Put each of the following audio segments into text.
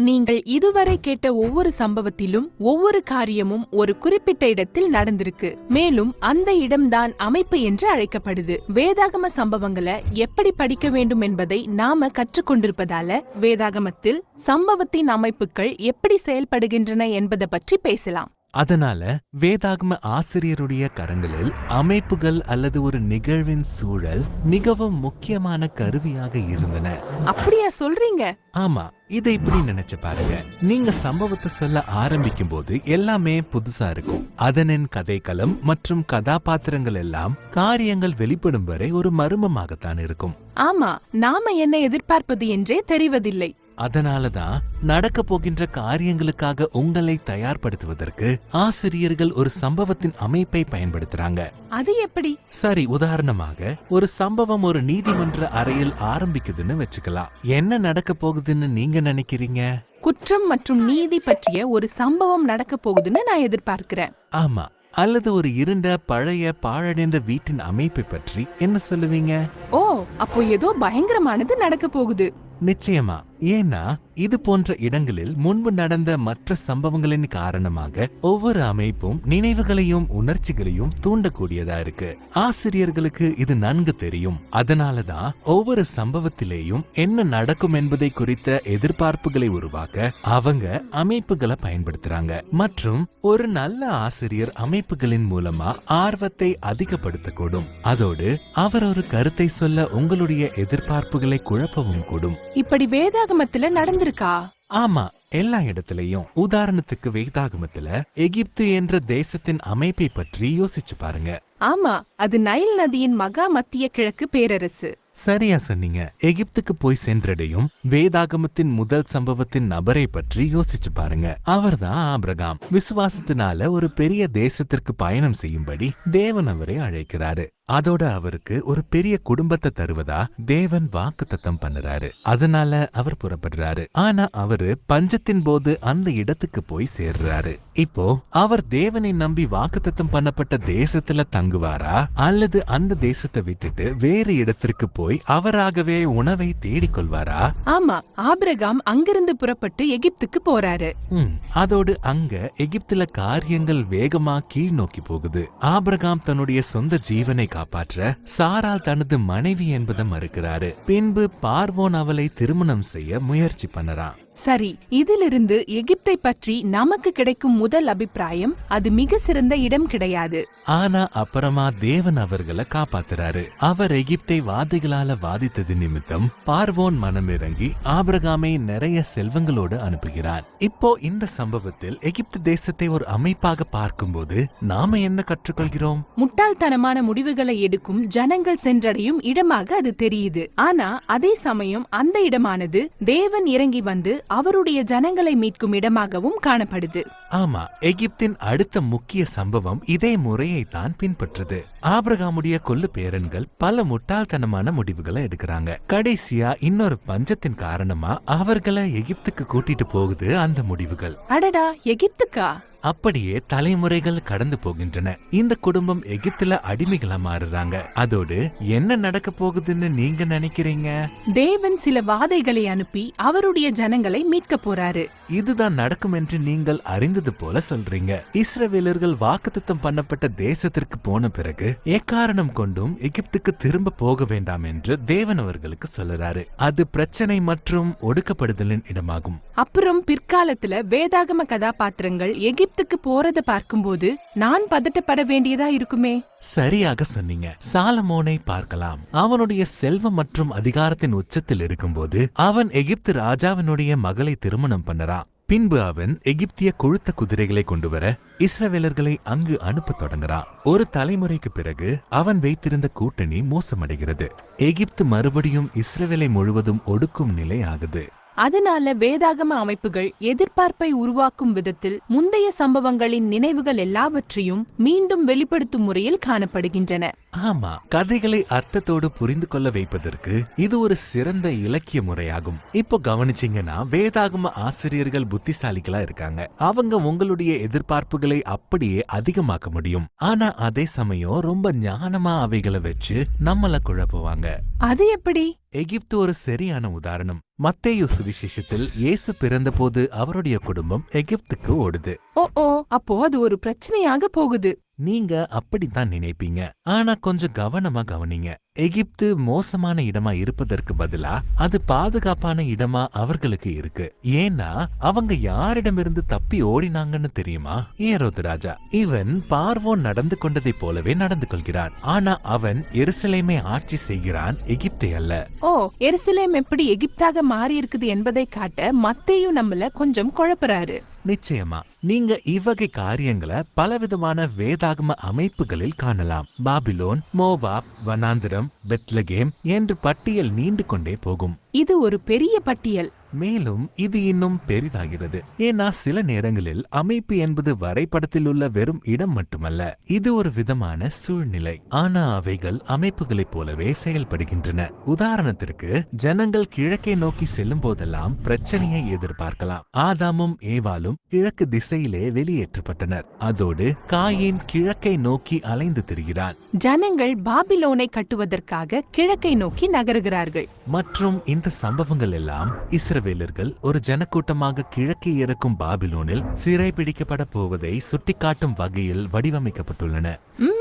நீங்கள் இதுவரை கேட்ட ஒவ்வொரு சம்பவத்திலும் ஒவ்வொரு காரியமும் ஒரு குறிப்பிட்ட இடத்தில் நடந்திருக்கு. மேலும் அந்த இடம்தான் அமைப்பு என்று அழைக்கப்படுது. வேதாகம சம்பவங்களை எப்படி படிக்க வேண்டும் என்பதை நாம கற்றுக்கொண்டிருப்பதால வேதாகமத்தில் சம்பவத்தின் அமைப்புகள் எப்படி செயல்படுகின்றன என்பதை பற்றி பேசலாம். அதனால வேதாகம ஆசிரியருடைய கரங்களில் அமைப்புகள் அல்லது ஒரு நிகழ்வின் சூழல் மிகவும் முக்கியமான கருவியாக இருந்தன. அப்படியா சொல்றீங்க? ஆமா. இதை இப்படி நினைச்சு பாருங்க. நீங்க சம்பவத்தை சொல்ல ஆரம்பிக்கும் போது எல்லாமே புதுசா இருக்கும். அதனின் கதைக்களம் மற்றும் கதாபாத்திரங்கள் எல்லாம் காரியங்கள் வெளிப்படும் வரை ஒரு மர்மமாகத்தான் இருக்கும். ஆமா நாம என்ன எதிர்பார்ப்பது என்றே தெரிவதில்லை. அதனாலதான் நடக்க போகின்ற காரியங்களுக்காக உங்களை தயார்படுத்துவதற்கு ஆசிரியர்கள் ஒரு சம்பவத்தின் அமைப்பை பயன்படுத்துறாங்க. அது எப்படி? சரி உதாரணமாக ஒரு சம்பவம் ஒரு நீதிமன்ற அறையில் ஆரம்பிக்குதுன்னு வச்சுக்கலாம். என்ன நடக்க போகுதுன்னு நீங்க நினைக்கிறீங்க? குற்றம் மற்றும் நீதி பற்றிய ஒரு சம்பவம் நடக்க போகுதுன்னு நான் எதிர்பார்க்கிறேன். ஆமா அல்லது ஒரு இருண்ட பழைய பாழடைந்த வீட்டின் அமைப்பை பற்றி என்ன சொல்லுவீங்க? ஓ அப்போ ஏதோ பயங்கரமானது நடக்க போகுது. நிச்சயமா. ஏன்னா இது போன்ற இடங்களில் முன்பு நடந்த மற்ற சம்பவங்களின் காரணமாக ஒவ்வொரு அமைப்பும் நினைவுகளையும் உணர்ச்சிகளையும் தூண்டக்கூடியதா இருக்கு. ஆசிரியர்களுக்கு இது நன்கு தெரியும். அதனாலதான் ஒவ்வொரு சம்பவத்திலேயும் என்ன நடக்கும் என்பதை குறித்த எதிர்பார்ப்புகளை உருவாக்க அவங்க அமைப்புகளை பயன்படுத்துறாங்க. மற்றும் ஒரு நல்ல ஆசிரியர் அமைப்புகளின் மூலமா ஆர்வத்தை அதிகப்படுத்தக்கூடும். அதோடு அவர் ஒரு கருத்தை சொல்ல உங்களுடைய எதிர்பார்ப்புகளை குழப்பவும் கூடும். இப்படி வேதாகமத்துல நடந்திருக்கா? ஆமா எல்லா இடத்துலயும். உதாரணத்துக்கு வேதாகமத்துல எகிப்து என்ற தேசத்தின் அமைப்பை பற்றி யோசிச்சு பாருங்க. ஆமா அது நைல் நதியின் மகா மத்திய கிழக்கு பேரரசு. சரியா சொன்னீங்க. எகிப்துக்கு போய் சென்றடையும் வேதாகமத்தின் முதல் சம்பவத்தின் நபரை பற்றி யோசிச்சு பாருங்க. அவர்தான் ஆபிரகாம். விசுவாசத்தினால ஒரு பெரிய தேசத்திற்கு பயணம் செய்யும்படி தேவன் அவரை அழைக்கிறாரு. அதோட அவருக்கு ஒரு பெரிய குடும்பத்தை தருவதா தேவன் வாக்குத்தத்தம் பண்ணுறாரு. அதனால அவர் புறப்படுறாரு. ஆனா அவரு பஞ்சத்தின் போது அந்த இடத்துக்கு போய் சேர்றாரு. இப்போ அவர் தேவனை நம்பி வாக்குத்தத்தம் பண்ணப்பட்ட தேசத்துல தங்குவாரா? அல்லது அந்த தேசத்தை விட்டுட்டு வேறு இடத்திற்கு போய் அவராகவே உணவை தேடிக் கொள்வாரா? ஆமா ஆபிரகாம் அங்கிருந்து புறப்பட்டு எகிப்துக்கு போறாரு. ம், அதோடு அங்க எகிப்துல காரியங்கள் வேகமா கீழ் நோக்கி போகுது. ஆபிரகாம் தன்னுடைய சொந்த ஜீவனை காப்பாற்ற சாரால் தனது மனைவி என்பதை மறுக்கிறாரு. பின்பு பார்வோன் அவளை திருமணம் செய்ய முயற்சி பண்ணறான். சரி இதிலிருந்து எகிப்தை பற்றி நமக்கு கிடைக்கும் முதல் அபிப்பிராயம் அது மிக சிறந்த இடம் கிடையாது. ஆனா அப்புறமா தேவன் அவர்களை காப்பாத்துறாரு. அவர் எகிப்தை வாதிகளால வாதித்தது நிமித்தம் பார்வோன் மனமிறங்கி ஆபிரகாமை நிறைய செல்வங்களோடு அனுப்புகிறான். இப்போ இந்த சம்பவத்தில் எகிப்து தேசத்தை ஒரு அமைப்பாக பார்க்கும்போது நாம என்ன கற்றுக்கொள்கிறோம்? முட்டாள்தனமான முடிவுகளை எடுக்கும் ஜனங்கள் சென்றடையும் இடமாக அது தெரியுது. ஆனா அதே சமயம் அந்த இடமானது தேவன் இறங்கி வந்து அவருடைய ஜனங்களை மீட்கும் இடமாகவும் காணப்படுது. ஆமா எகிப்தின் அடுத்த முக்கிய சம்பவம் இதே முறையை தான் பின்பற்றுது. ஆபிரகாமுடைய கொல்லு பேரன்கள் பல முட்டாள்தனமான முடிவுகளை எடுக்கிறாங்க. கடைசியா இன்னொரு பஞ்சத்தின் காரணமா அவர்களை எகிப்துக்கு கூட்டிட்டு போகுது அந்த முடிவுகள். அடடா எகிப்துக்கா? அப்படியே தலைமுறைகள் கடந்து போகின்றன. இந்த குடும்பம் எகிப்துல அடிமைகளா மாறுறாங்க. அதோடு என்ன நடக்க போகுதுன்னு நீங்க நினைக்கிறீங்க? தேவன் சில வாதைகளை அனுப்பி அவருடைய ஜனங்களை மீட்க போறாரு. இதுதான் நடக்கும் என்று நீங்கள் அறிந்தது போல சொல்றீங்க. இஸ்ரவேலர்கள் வாக்குத்தத்தம் பண்ணப்பட்ட தேசத்திற்கு போன பிறகு எக்காரணம் கொண்டும் எகிப்துக்கு திரும்ப போக வேண்டாம் என்று தேவன் அவர்களுக்கு சொல்லுறாரு. அது பிரச்சனை மற்றும் ஒடுக்கப்படுதலின் இடமாகும். அப்புறம் பிற்காலத்துல வேதாகம கதாபாத்திரங்கள் எகிப்துக்கு போறத பார்க்கும்போது நான் பதட்டப்பட வேண்டியதா இருக்குமே? சரியாக சொன்னீங்க. சாலமோனை பார்க்கலாம். அவனுடைய செல்வம் மற்றும் அதிகாரத்தின் உச்சத்தில் இருக்கும்போது அவன் எகிப்து ராஜாவினுடைய மகளை திருமணம் பண்ணறான். பின்பு அவன் எகிப்திய கொழுத்த குதிரைகளை கொண்டு வர இஸ்ரவேலர்களை அங்கு அனுப்பத் தொடங்குறான் ஒரு தலைமுறைக்கு பிறகு அவன் வைத்திருந்த கூட்டணி மோசமடைகிறது. எகிப்து மறுபடியும் இஸ்ரவேலை முழுவதும் ஒடுக்கும் நிலை ஆகுது. அதனால வேதாகம அமைப்புகள் எதிர்பார்ப்பை உருவாக்கும் விதத்தில் முந்தைய சம்பவங்களின் நினைவுகள் எல்லாவற்றையும் மீண்டும் வெளிப்படுத்தும் முறையில் காணப்படுகின்றன. ஆமா கதைகளை அர்த்தத்தோடு புரிந்து கொள்ள வைப்பதற்கு இது ஒரு சிறந்த இலக்கிய முறையாகும். இப்போ கவனிச்சீங்கன்னா வேதாகம ஆசிரியர்கள் புத்திசாலிகளா இருக்காங்க. அவங்க உங்களுடைய எதிர்பார்ப்புகளை அப்படியே அதிகமாக்க முடியும். ஆனா அதே சமயம் ரொம்ப ஞானமா அவைகளை வச்சு நம்மள குழப்புவாங்க. அது எப்படி? எகிப்து ஒரு சரியான உதாரணம். மத்தேயு சுவிசேஷத்தில் இயேசு பிறந்தபோது அவருடைய குடும்பம் எகிப்துக்கு ஓடுது. ஓ ஓ அப்போ அது ஒரு பிரச்சனையாக போகுது. நீங்க அப்படித்தான் நினைப்பீங்க. ஆனா கொஞ்சம் கவனமா கவனிங்க. எகிப்து மோசமான இடமா இருப்பதற்கு பதிலா அது பாதுகாப்பான இடமா அவர்களுக்கு இருக்கு. ஏன்னா அவங்க யாரிடமிருந்து தப்பி ஓடினாங்கன்னு தெரியுமா? ஏரோது ராஜா. இவன் பார்வோன் நடந்து கொண்டதைப் போலவே நடந்து கொள்கிறான். ஆனா அவன் எருசலேமை ஆட்சி செய்கிறான் எகிப்தை அல்ல. ஓ எருசலேம் எப்படி எகிப்தாக மாறி இருக்குது என்பதை காட்ட மத்தையும் நம்மள கொஞ்சம் குழப்புறாரு. நிச்சயமா. நீங்க இவ்வகை காரியங்களை பலவிதமான வேதாகம அமைப்புகளில் காணலாம். பாபிலோன் மோவாப் வனாந்திரம் பெத்லகேம் என்று பட்டியல் நீண்டு கொண்டே போகும். இது ஒரு பெரிய பட்டியல். மேலும் இது இன்னும் பெரிதாகிறது. ஏன்னா சில நேரங்களில் அமைப்பு என்பது வரைபடத்தில் உள்ள வெறும் இடம் மட்டுமல்ல இது ஒரு விதமான சூழ்நிலை. ஆனா அவைகள் அமைப்புகளைப் போலவே செயல்படுகின்றன. உதாரணத்திற்கு ஜனங்கள் கிழக்கே நோக்கி செல்லும் போதெல்லாம் பிரச்சனையை எதிர்பார்க்கலாம். ஆதாமும் ஏவாலும் கிழக்கு திசையிலே வெளியேற்றப்பட்டனர். அதோடு காயின் கிழக்கை நோக்கி அலைந்து திரிகிறான். ஜனங்கள் பாபிலோனை கட்டுவதற்காக கிழக்கை நோக்கி நகருகிறார்கள். மற்றும் இந்த சம்பவங்கள் எல்லாம் இஸ்ரவேலர்கள் ஒரு ஜனக்கூட்டமாக கிழக்கே இறக்கும் பாபிலோனில் சிறை பிடிக்கப்பட போவதை சுட்டிக்காட்டும் வகையில் வடிவமைக்கப்பட்டுள்ளன.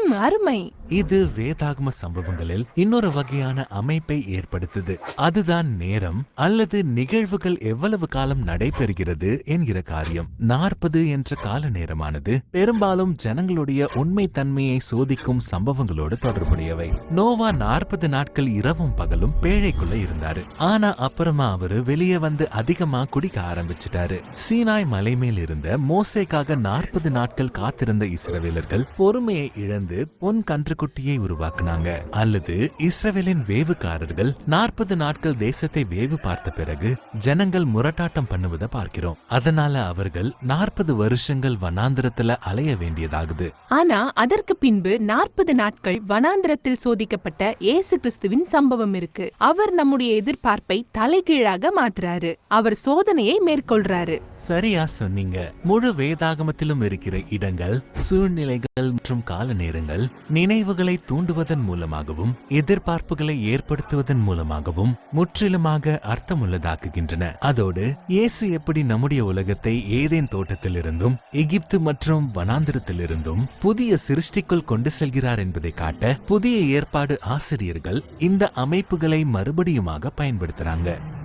ம் அருமை. இது வேதாகம சம்பவங்களில் இன்னொரு வகையான அமைப்பை ஏற்படுத்துது. அதுதான் நேரம் அல்லது நிகழ்வுகள் எவ்வளவு காலம் நடைபெறுகிறது என்கிற காரியம். நாற்பது என்ற கால நேரமானது பெரும்பாலும் ஜனங்களுடைய உண்மை தன்மையை சோதிக்கும் சம்பவங்களோடு தொடர்புடையவை. நோவா நாற்பது நாட்கள் இரவும் பகலும் பேழைக்குள்ள இருந்தாரு. ஆனா அப்புறமா அவரு வெளியே வந்து அதிகமா குடிக்க ஆரம்பிச்சிட்டாரு. சீனாய் மலை மேல் இருந்த மோசைக்காக நாற்பது நாட்கள் காத்திருந்த இஸ்ரவேலர்கள் பொறுமையை இழந்து பொன் கன்றுக்குட்டியை உருவாக்குனாங்க. அல்லது இஸ்ரவேலின் வேவுக்காரர்கள் நாற்பது நாட்கள் தேசத்தை வேவு பார்த்த பிறகு ஜனங்கள் முரட்டாட்டம் பண்ணுவதை பார்க்கிறோம். அதனால அவர்கள் நாற்பது வருஷங்கள் வனாந்திரத்துல அலைய வேண்டியதாகுது. ஆனா அதற்கு பின்பு நாற்பது நாட்கள் வனாந்திரத்தில் சோதிக்கப்பட்ட இயேசு கிறிஸ்துவின் சம்பவம் இருக்கு. அவர் நம்முடைய எதிர்பார்ப்பை தலைகீழாக மாத்துறாரு. அவர் சோதனையை மேற்கொள்றாரு. சரியா சொன்னீங்க. முழு வேதாகமத்திலும் இருக்கிற இடங்கள் சூழ்நிலைகள் மற்றும் கால நேரங்கள் நினைவுகளை தூண்டுவதன் மூலமாகவும் எதிர்பார்ப்புகளை ஏற்படுத்துவதன் மூலமாகவும் முற்றிலுமாக அர்த்தமுள்ளதாக்குகின்றன. அதோடு இயேசு எப்படி நம்முடைய உலகத்தை ஏதேன் தோட்டத்திலிருந்தும் எகிப்து மற்றும் வனாந்திரத்திலிருந்தும் புதிய சிருஷ்டிக்குள் கொண்டு செல்கிறார் என்பதை காட்ட புதிய ஏற்பாடு ஆசிரியர்கள் இந்த அமைப்புகளை மறுபடியுமாக பயன்படுத்துறாங்க.